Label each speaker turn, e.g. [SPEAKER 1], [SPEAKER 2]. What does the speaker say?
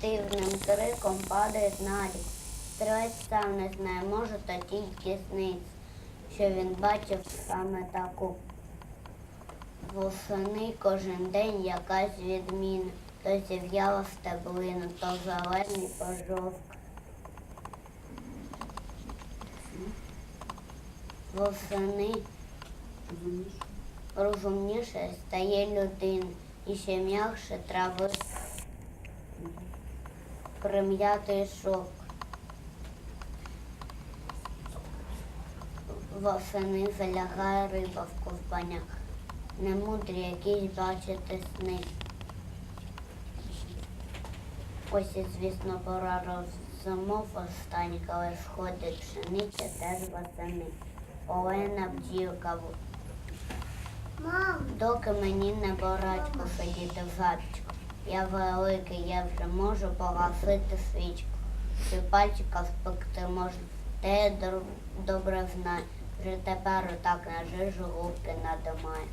[SPEAKER 1] дивним криком падають на рік. Стрілець сам не знає, може, то тільки сниться, що він бачив саме таку. Восени кожен день якась відміна. То зів'яла стеблина, то зелений пожовк. Восени розумніше стає людина і ще м'якше трави прим'ятий шовк. Восени залягає риба в ковбанях. Немудрі якісь бачити сни. Ось і, звісно, пора розумов останніх, але сходить пшениця теж восени. Олена бджілка.
[SPEAKER 2] Мам,
[SPEAKER 1] Доки мені не боратько сидіти в гадчику. Я великий, я вже можу погасити свічку. Чи пальчика спекти можна, те я добре знаю. Вже тепер отак на жижу губки надимаю.